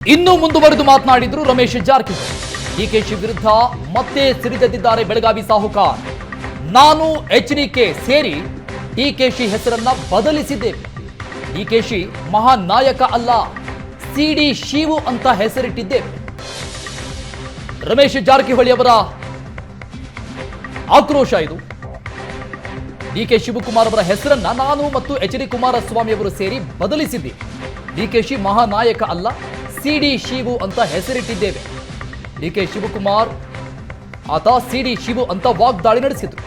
ಇನ್ನು ಮುಂದುವರೆದು ಮಾತನಾಡಿದ್ರು ರಮೇಶ್ ಜಾರಕಿಹೊಳಿ. ಡಿಕೆಶಿ ವಿರುದ್ಧ ಮತ್ತೆ ಸಿಡಿದೆದ್ದಿದ್ದಾರೆ ಬೆಳಗಾವಿ ಸಾಹುಕಾರ್. ನಾನು ಎಚ್ ಡಿಕೆ ಸೇರಿ ಡಿಕೆಶಿ ಹೆಸರನ್ನ ಬದಲಿಸಿದ್ದೇವೆ ಡಿಕೆಶಿ ಮಹಾನ್ ನಾಯಕ ಅಲ್ಲ ಸಿಡಿ ಶಿವು ಅಂತ ಹೆಸರಿಟ್ಟಿದ್ದೇವೆ ರಮೇಶ್ ಜಾರಕಿಹೊಳಿ ಅವರ ಆಕ್ರೋಶ ಇದು. ಡಿಕೆ ಶಿವಕುಮಾರ್ ಅವರ ಹೆಸರನ್ನ ನಾನು ಮತ್ತು ಎಚ್ ಡಿ ಕುಮಾರಸ್ವಾಮಿ ಅವರು ಸೇರಿ ಬದಲಿಸಿದ್ದೀವಿ ಡಿಕೆಶಿ ಮಹಾನಾಯಕ ಅಲ್ಲ ಸಿ ಡಿ ಶಿವು ಅಂತ ಹೆಸರಿಟ್ಟಿದ್ದೇವೆ. ಡಿ ಕೆ ಶಿವಕುಮಾರ್, ಆತ ಸಿ ಡಿ ಶಿವು ಅಂತ ವಾಗ್ದಾಳಿ ನಡೆಸಿದ್ರು.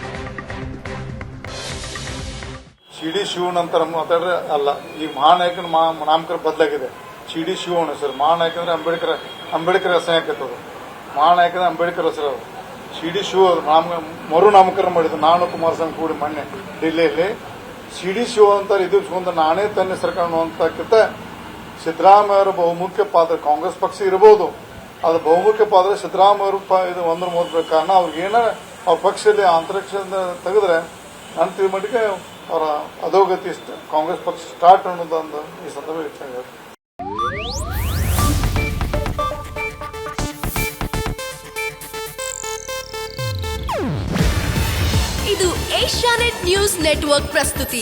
ಸಿಡಿ ಶಿವನ್ ಅಂತ ಮಾತಾಡ್ರೆ ಅಲ್ಲ, ಈ ಮಹಾನಾಯಕನ ನಾಮಕರ ಬದಲಾಗಿದೆ. ಸಿಡಿ ಶಿವನ್ ಹೆಸರು, ಮಹಾನಾಯಕ ಅಂದ್ರೆ ಅಂಬೇಡ್ಕರ್ ಅಂಬೇಡ್ಕರ್ ಹೆಸರು ಹಾಕತ್ತದು ಮಹಾನಾಯಕ ಅಂದ್ರೆ ಅಂಬೇಡ್ಕರ್ ಹೆಸರು ಅದು. ಶಿಡಿ ಶಿವ ನಾಮ, ಮರು ನಾಮಕರಣ ಮಾಡಿದ್ರು, ನಾನು ಕುಮಾರಸ್ವಾಮಿ ಕೂಡಿ ಮೊನ್ನೆ, ಡೆಲ್ಲಿಯಲ್ಲಿ. ಸಿಡಿ ಶಿವ ಅಂತ ಇದು ನಾನೇ ತನ್ನ ಸರ್ಕಾರ ಅಂತಕ್ಕಿಂತ ಸಿದ್ದರಾಮಯ್ಯ ಅವರ ಬಹುಮುಖ್ಯ ಪಾತ್ರ, ಕಾಂಗ್ರೆಸ್ ಪಕ್ಷ ಇರಬಹುದು ಅದು ಬಹುಮುಖ್ಯ ಪಾತ್ರ ಸಿದ್ದರಾಮಯ್ಯ ಅವರು ಪ- ಇದು ಒಂದ್ರ ಮೂವತ್ತು ಕಾರಣ. ಅವ್ರಿಗೆ ಏನಾರ ಅವ್ರ ಪಕ್ಷದಲ್ಲಿ ಅಂತರಿಕ್ಷ ತೆಗೆದ್ರೆ ನನ್ನ ತಿಳುಮಟ್ಟಿಗೆ ಅವರ ಅಧೋಗತಿ ಕಾಂಗ್ರೆಸ್ ಪಕ್ಷ ಸ್ಟಾರ್ಟ್ ಅನ್ನೋದೊಂದು ಈ ಸಂದರ್ಭ ಹೆಚ್ಚಾಗಿದೆ ಇದು ಏಷ್ಯಾನೆಟ್ ನ್ಯೂಸ್ ನೆಟ್ವರ್ಕ್ ಪ್ರಸ್ತುತಿ.